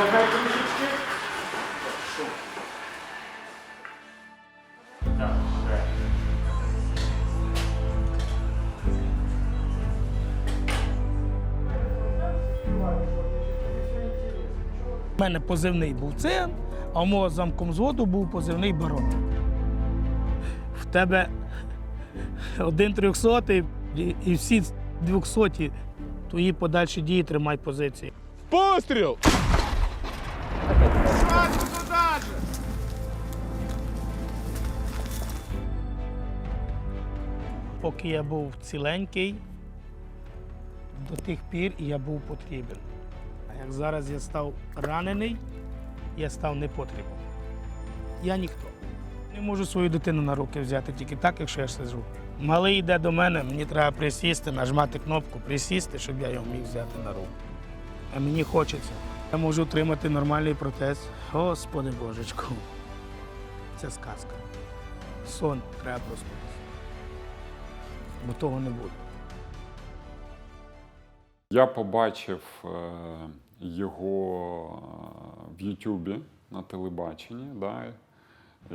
Давай трішечки. Так, так. У мене позивний був Циан, а у мого замком зводу був позивний барон. В тебе один трьохсотий і, і всі двохсоті. Твої подальші дії тримай позиції. Постріл! Поки я був ціленький, до тих пір я був потрібен. А як зараз я став ранений, я став непотрібен. Я ніхто. Не можу свою дитину на руки взяти тільки так, якщо я сиджу. Малий йде до мене, мені треба присісти, нажмати кнопку, присісти, щоб я його міг взяти на руку. А мені хочеться. Я можу отримати нормальний протез. Господи Божечку. Це сказка. Сон треба проснутися. Бо того не буде. Я побачив е, його е, в Ютубі на телебаченні, да,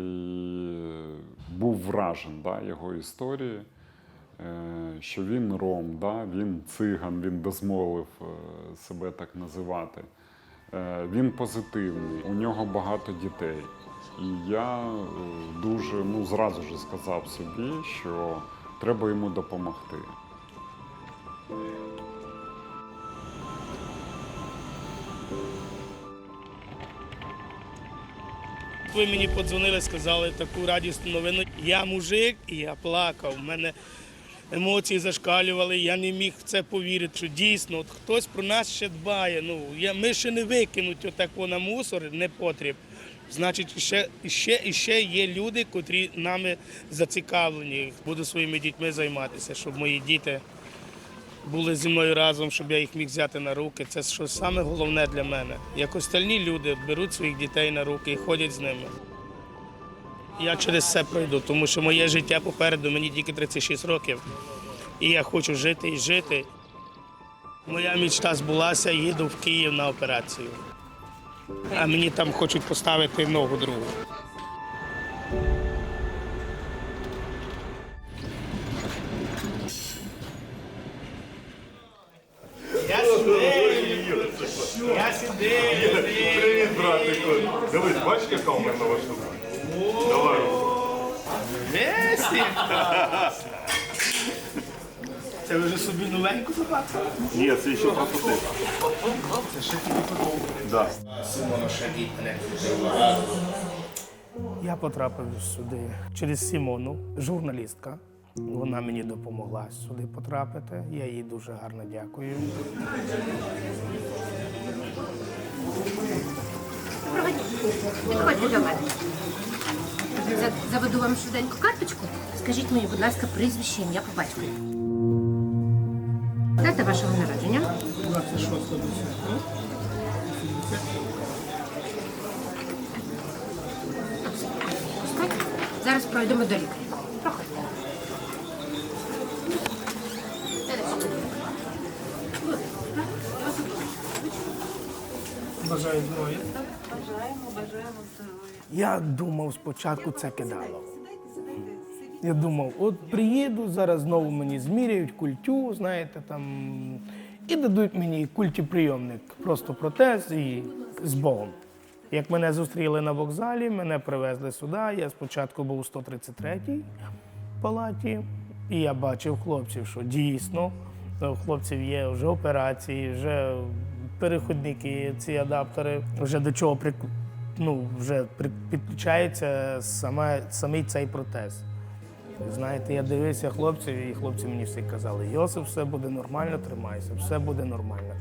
і був вражен да, його історією, е, що він ром, да, він циган, він дозволив себе так називати. Він позитивний, у нього багато дітей. І я дуже ну, зразу ж сказав собі, що треба йому допомогти. Ви мені подзвонили, сказали таку радісну новину. Я мужик і я плакав. У мене емоції зашкалювали. Я не міг в це повірити, що дійсно от хтось про нас ще дбає. Ну, я, ми ще не викинуть отако на мусор, не потріб. Значить, ще, ще, ще є люди, котрі нами зацікавлені. Буду своїми дітьми займатися, щоб мої діти були зі мною разом, щоб я їх міг взяти на руки. Це що саме головне для мене. Як остальні люди беруть своїх дітей на руки і ходять з ними. Я через це пройду, тому що моє життя попереду, мені тільки 36 років. І я хочу жити і жити. Моя мічта збулася, їду в Київ на операцію. А мені там хочуть поставити ногу другу. Я сидів. Привіт, братику. Дивись, бачиш, яка у мене нова штука? Давай. Месі! Це ви вже собі новеньку забрали? Ні, це ще прототип. Це ще тільки потім. Да. Симона Шагіт мене Я потрапив сюди через Сімону, журналістка. Вона мені допомогла сюди потрапити. Я їй дуже гарно дякую. Підходьте до мене. Заведу вам швиденьку карточку. Скажіть мені, будь ласка, прізвище, ім'я по батькові. Дата вашого народження. 26 Зараз пройдемо до лікаря. Проходьте. Бажаю здоров'я. Я думав спочатку це кидало. Я думав, от приїду, зараз знову мені зміряють культю, знаєте, там, і дадуть мені культіприйомник, просто протез і з Богом. Як мене зустріли на вокзалі, мене привезли сюди. Я спочатку був у 133-й палаті, і я бачив хлопців, що дійсно у хлопців є вже операції, вже переходники, ці адаптери, вже до чого ну, вже підключається саме, самий цей протез. Знаєте, я дивився хлопців, і хлопці мені всі казали, Йосип, все буде нормально, тримайся, все буде нормально.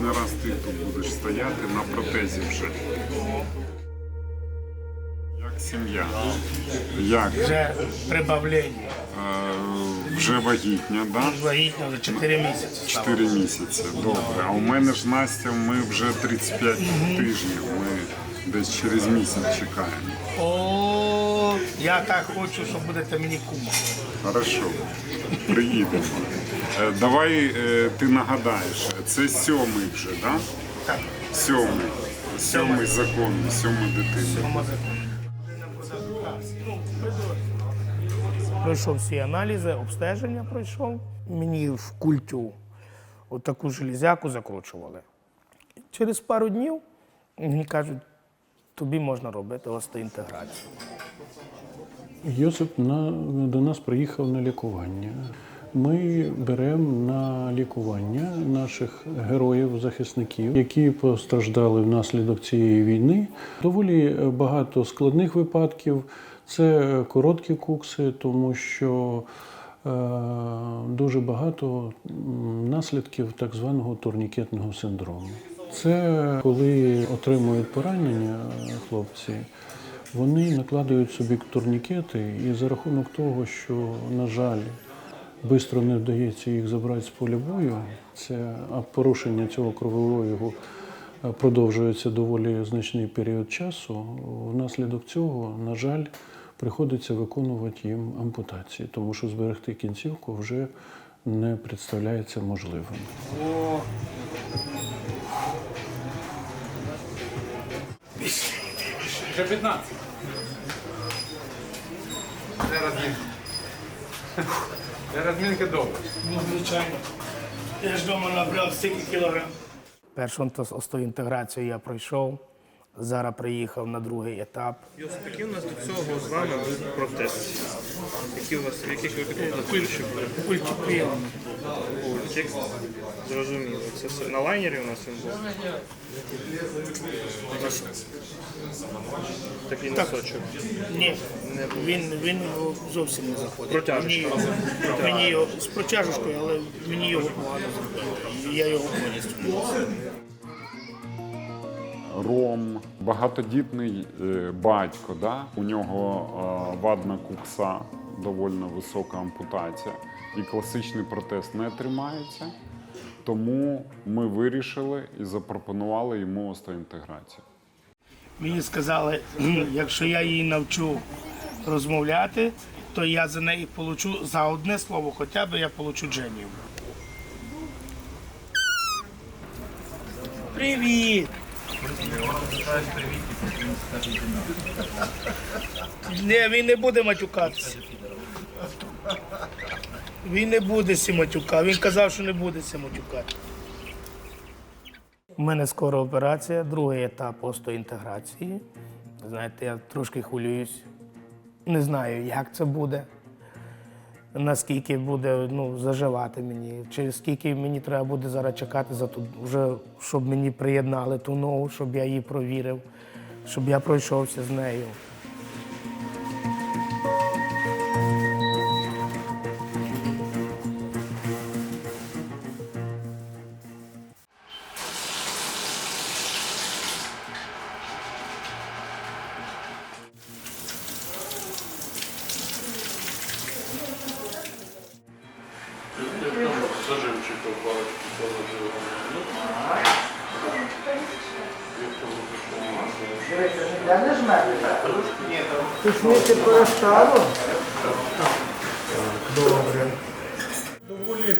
Наступний раз ти тут будеш стояти на протезі вже. Як сім'я. Як? Вже прибавлення. Е, вже вагітня, да? Вагітна вже 4 місяці. стало. 4 місяці. Добре. А у мене ж Настя, ми вже 35 тижнів. Ми десь через місяць чекаємо. О, я так хочу, щоб будете мені кума. Хорошо, приїдемо. Е, Давай е, ти нагадаєш, це сьомий вже, да? Так, Сьомий. Сьомий закон, сьома дитина. сьома. Пройшов всі аналізи, обстеження пройшов. Мені в культю отаку железяку закручували. Через пару днів мені кажуть, тобі можна робити остеінтеграцію. Йосип на, до нас приїхав на лікування. Ми беремо на лікування наших героїв-захисників, які постраждали внаслідок цієї війни. Доволі багато складних випадків. Це короткі кукси, тому що е, дуже багато наслідків так званого турнікетного синдрому. Це коли отримують поранення хлопці, вони накладають собі турнікети, і за рахунок того, що, на жаль, швидко не вдається їх забрати з поля бою, це, порушення цього кровообігу е, продовжується доволі значний період часу. Внаслідок цього, на жаль, приходиться виконувати їм ампутації, тому що зберегти кінцівку вже не представляється можливим. Розмінки добре. Ну, звичайно. Я ж вдома набрав стільки кілограм. Першу остеоінтеграцію я пройшов. Зараз приїхав на другий етап. Йосип, який у нас до цього з вами був протез? Які у вас, в яких ви. Зрозуміло. Це все. На лайнері у нас він був. Такий носочок. Ні, він, він його зовсім не заходить. Протяжечка. Мені його, мені його з протяжечкою, але мені його погано. Я його повністю не. Ром, багатодітний е, батько, да? у нього е, вадна кукса, доволі висока ампутація, і класичний протез не тримається. Тому ми вирішили і запропонували йому остеоінтеграцію. Мені сказали, якщо я її навчу розмовляти, то я за неї получу за одне слово, хоча б я получу Джемію. Привіт! Ні, він не буде матюкатися. Він не буде сі матюка. Він казав, що не буде сі матюкати. У мене скоро операція, другий етап остеоінтеграції. Знаєте, я трошки хвилююсь. Не знаю, як це буде, наскільки буде ну, заживати мені, чи скільки мені треба буде зараз чекати за ту, вже, щоб мені приєднали ту ногу, щоб я її провірив, щоб я пройшовся з нею. Доволі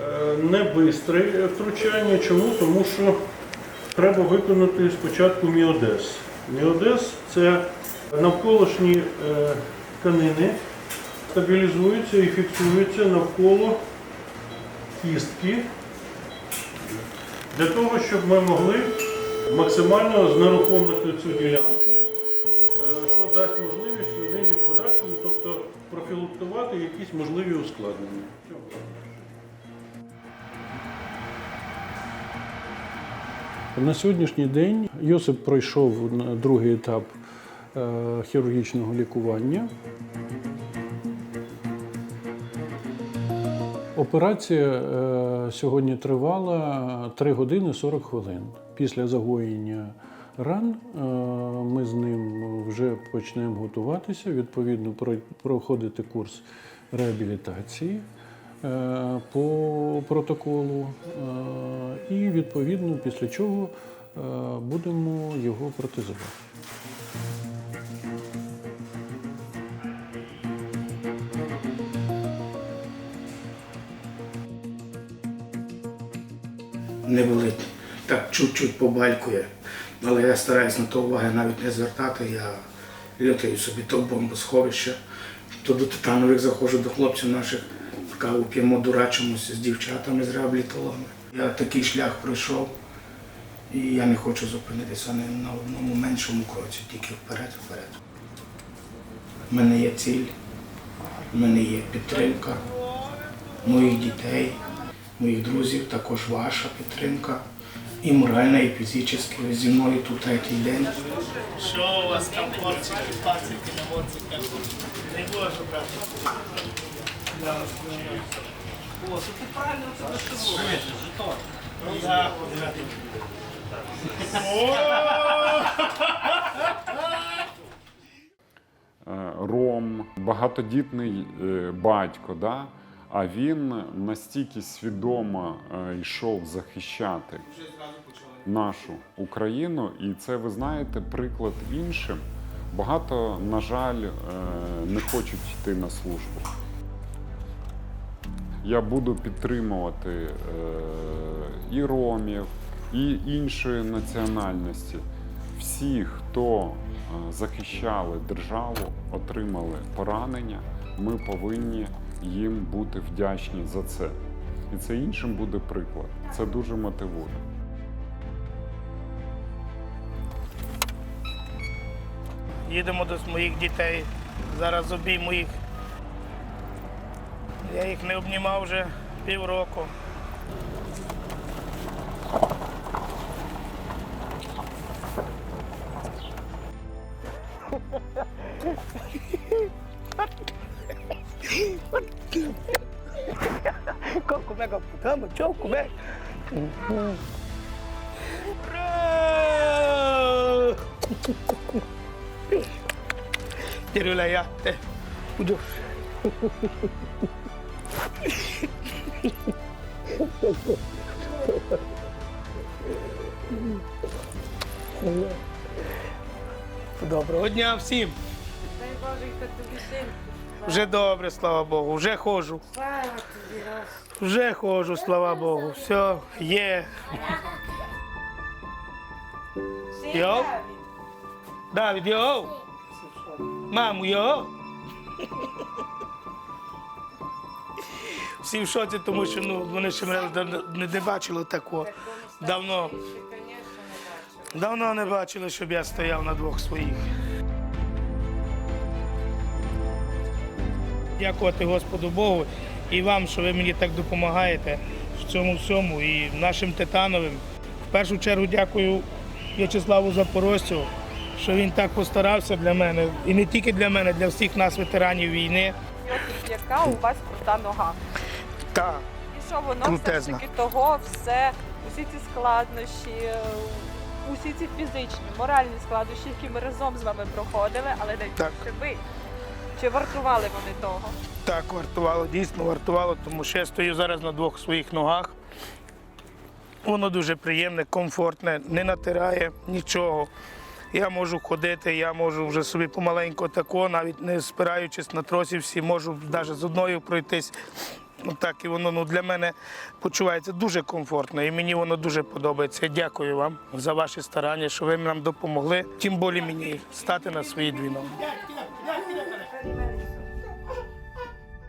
е, не бистре втручання. Чому? Тому що треба виконати спочатку міодез. Міодез це навколишні е, тканини стабілізуються і фіксуються навколо кістки для того, щоб ми могли максимально знерухомити цю ділянку, е, що дасть можливість людині в подальшому, тобто профілактувати якісь можливі ускладнення. На сьогоднішній день Йосип пройшов другий етап е, хірургічного лікування. Операція е, сьогодні тривала 3 години 40 хвилин. Після загоєння ран. Е, Ми з ним вже почнемо готуватися, відповідно, про- проходити курс реабілітації е, по протоколу. Е, І відповідно після чого будемо його протезувати. не болить. Так чуть-чуть побалькує. Але я стараюсь на то уваги навіть не звертати. Я літаю собі то в бомбосховище, то до титанових заходжу до хлопців наших, каву п'ємо, дурачимося з дівчатами, з реабілітологами. Я такий шлях пройшов, і я не хочу зупинитися на одному меншому кроці, тільки вперед, вперед. У мене є ціль, у мене є підтримка моїх дітей, моїх друзів, також ваша підтримка. І фізична. Ви зі мною тут третій день. Що у вас там хлопчики, пацики на? Не можу, брат. О, то ти правильно це що Так, брат. Е, Ром, багатодітний е, батько, да? А він настільки свідомо е, йшов захищати нашу Україну, і це ви знаєте приклад іншим. Багато, на жаль, е, не хочуть йти на службу. Я буду підтримувати е, і ромів, і іншої національності. Всі, хто захищали державу, отримали поранення, ми повинні їм бути вдячні за це. І це іншим буде приклад. Це дуже мотивує. Їдемо до моїх дітей. Зараз обійму їх. Я їх не обнімав вже півроку. É que Vamos, tchau, como é? Tirula ya, te. Udah. Доброго дня всім. Вже добре, слава Богу, вже ходжу. Вже ходжу, слава Богу. Все, є. Йоу. Давід, йоу. Маму, йоу. Всі в шоці, тому що ну, вони ще мене не, не бачили такого. Давно. Давно не бачили, щоб я стояв на двох своїх. Дякувати Господу Богу і вам, що ви мені так допомагаєте в цьому всьому і нашим титановим. В першу чергу дякую В'ячеславу Запорожцю, що він так постарався для мене. І не тільки для мене, для всіх нас, ветеранів війни. яка у вас крута нога. Так. І що воно Крутезна. все ж таки того, все, усі ці складнощі, усі ці фізичні, моральні складнощі, які ми разом з вами проходили, але найбільше ви. Чи вартували вони того? Так, вартувало, дійсно вартувало, тому що я стою зараз на двох своїх ногах. Воно дуже приємне, комфортне, не натирає нічого. Я можу ходити, я можу вже собі помаленьку тако, навіть не спираючись на тросі, всі можу навіть з одною пройтись. Ну, так, і воно ну, для мене почувається дуже комфортно, і мені воно дуже подобається. Дякую вам за ваші старання, що ви нам допомогли, тим більше мені стати на свої дві ноги.